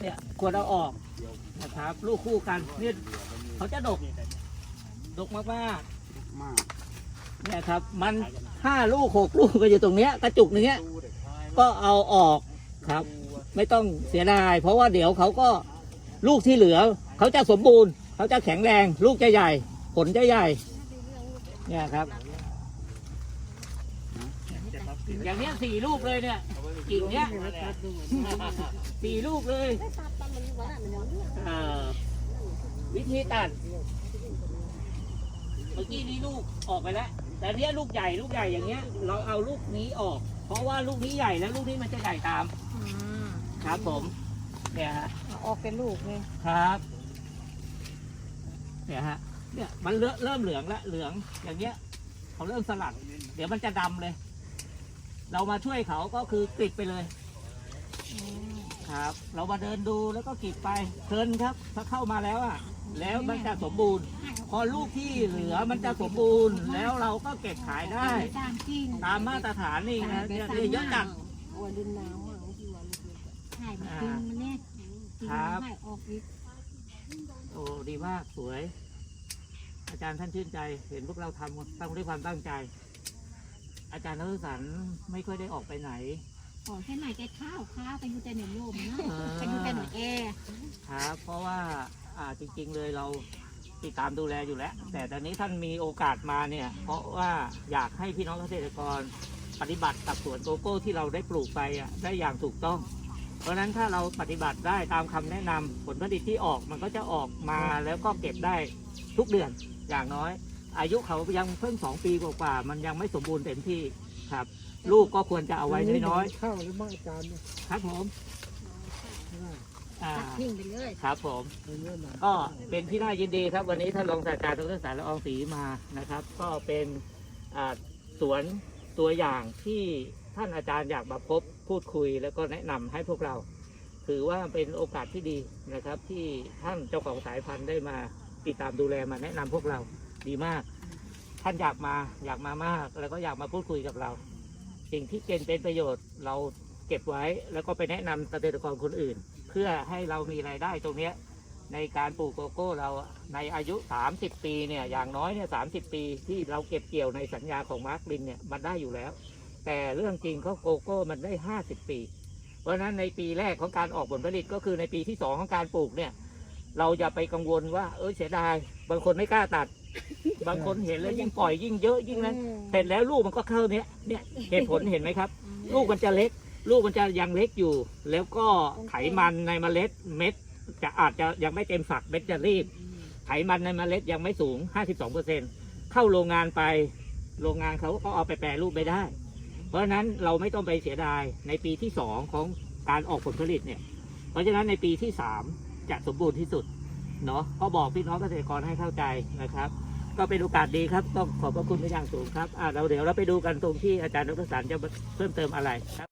เนี่ยควรเอาออกนะครับลูกคู่กันเนี่ยเขาจะดก ดกมากมากๆเนี่ยครับ มันห้าลูกหกลูกก็อยู่ตรงเนี้ยกระจุกเนี้ยก็เอาออกครับ ไม่ต้องเสียดาย เพราะว่าเดี๋ยวเขาก็ลูกที่เหลือ เขาจะสมบูรณ์ เขาจะแข็งแรง ลูกจะใหญ่ ผลจะใหญ่ เนี่ยครับ อย่างเนี้ยสี่ลูกเลยเนี่ยกิ่งเนี้ยสี่ลูกเลยเอ่อวิธีตัด เมื่อกี้นี้ลูกออกไปแล้ว แต่เนี้ยลูกใหญ่ลูกใหญ่อย่างเงี้ย เราเอาลูกนี้ออก เพราะว่าลูกนี้ใหญ่แล้วลูกนี้มันจะใหญ่ตามอืมครับผม เนี่ยฮะเอาออกเป็นลูกเลยครับ เนี่ยฮะ เนี่ยมันเริ่มเริ่มเหลืองละเหลืองอย่างเงี้ยเขาเริ่มสลัด เดี๋ยวมันจะดำเลย เรามาช่วยเขาก็คือกรีดไปเลยอืมครับ เรามาเดินดูแล้วก็กรีดไปเพลินครับถ้าเข้ามาแล้วอะ แล้วมันจะสมบูรณ์ พอลูกที่เหลือมันจะสมบูรณ์ แล้วเราก็เก็บขายได้ ตามจริงตามมาตรฐานนี่นะเนี่ยเนี่ยเยอะจัดโอ้ยดินน้ำอะที่ว่าลูกๆใช่มันกินมันเนี่ยกินครับให้ออกอีกโอ้ดีมากสวย อาจารย์ท่านชื่นใจ เห็นพวกเราทำตั้งด้วยความตั้งใจ อาจารย์นักศึกษาไม่ค่อยได้ออกไปไหน ขอแค่ไหนแกข้าวข้าวไปอยู่แต่ในร่มเนาะอ่าไปอยู่แต่ในแอร์ครับเพราะว่าอ่าจริงๆเลยเราติดตามดูแลอยู่แล้ว แต่ตอนนี้ท่านมีโอกาสมาเนี่ย เพราะว่าอยากให้พี่น้องเกษตรกรปฏิบัติกับสวนโกโก้ที่เราได้ปลูกไปอะได้อย่างถูกต้อง เพราะฉะนั้นถ้าเราปฏิบัติได้ตามคำแนะนำผลผลิตที่ออกมันก็จะออกมาแล้วก็เก็บได้ทุกเดือนอย่างน้อย อายุเขายังเพิ่งสองปีกว่าๆมันยังไม่สมบูรณ์เต็มที่ครับ ลูกก็ควรจะเอาไว้น้อยข้าวหรือบ้างอาจารย์เนี่ยๆครับผมอ่า ตัดทิ้งไปเลย ครับผมในเรื่องไหนก็เป็นที่น่ายินดีครับ วันนี้ท่านรองศาสตราจารย์ดรสารละอองศรีมานะครับ ก็เป็นอ่าสวนตัวอย่างที่ท่านอาจารย์อยากมาพบพูดคุย แล้วก็แนะนำให้พวกเรา ถือว่าเป็นโอกาสที่ดีนะครับ ที่ท่านเจ้าของสายพันธุ์ได้มาติดตามดูแลมาแนะนำพวกเรา ดีมาก ท่านอยากมาอยากมามาก แล้วก็อยากมาพูดคุยกับเรา สิ่งที่เป็นเป็นประโยชน์ เราเก็บไว้แล้วก็ไปแนะนำเกษตรกรคนอื่น เพื่อให้เรามีรายได้ตรงเนี้ยในการปลูกโกโก้เราในอายุ 30 ปีเนี่ยอย่างน้อยเนี่ยสาปีที่เราเก็บเกี่ยวในสัญญาของมาร์กลินเนี่ยมันได้อยู่แล้ว แต่เรื่องจริงเขาโกโก้มันได้ 50 ปี เพราะฉะนั้นในปีแรกของการออกผลผลิตก็คือในปีที่ 2 ของการปลูกเนี่ยเราอย่าไปกังวลว่าเออเสียดายบางคนไม่กล้าตัด บางคนเห็นแล้วยิ่งปล่อยยิ่งเยอะยิ่งนั้นเสร็จแล้วลูกมันก็เข้าเนี้ยเนี่ยเหตุผลเห็นไหมครับ ลูกมันจะเล็ก ลูกมันจะยังเล็กอยู่ แล้วก็ไขมันในเมล็ดเม็ด จะอาจจะยังไม่เต็มฝักเม็ดจะรีบ ไขมันในเมล็ดยังไม่สูง 52%เข้าโรงงานไป โรงงานเขาก็เอาไปแปรรูปไม่ได้ เพราะฉะนั้นเราไม่ต้องไปเสียดายในปีที่2ของการออกผลผลิตเนี่ย เพราะฉะนั้นในปีที่3จะสมบูรณ์ที่สุด เนาะก็บอกพี่น้องเกษตรกรให้เข้าใจนะครับ ก็เป็นโอกาสดีครับ ต้องขอบพระคุณเป็นอย่างสูงครับอ่าเราเดี๋ยวเราไปดูกันตรงที่อาจารย์ดรสารจะเพิ่มเติมอะไรครับ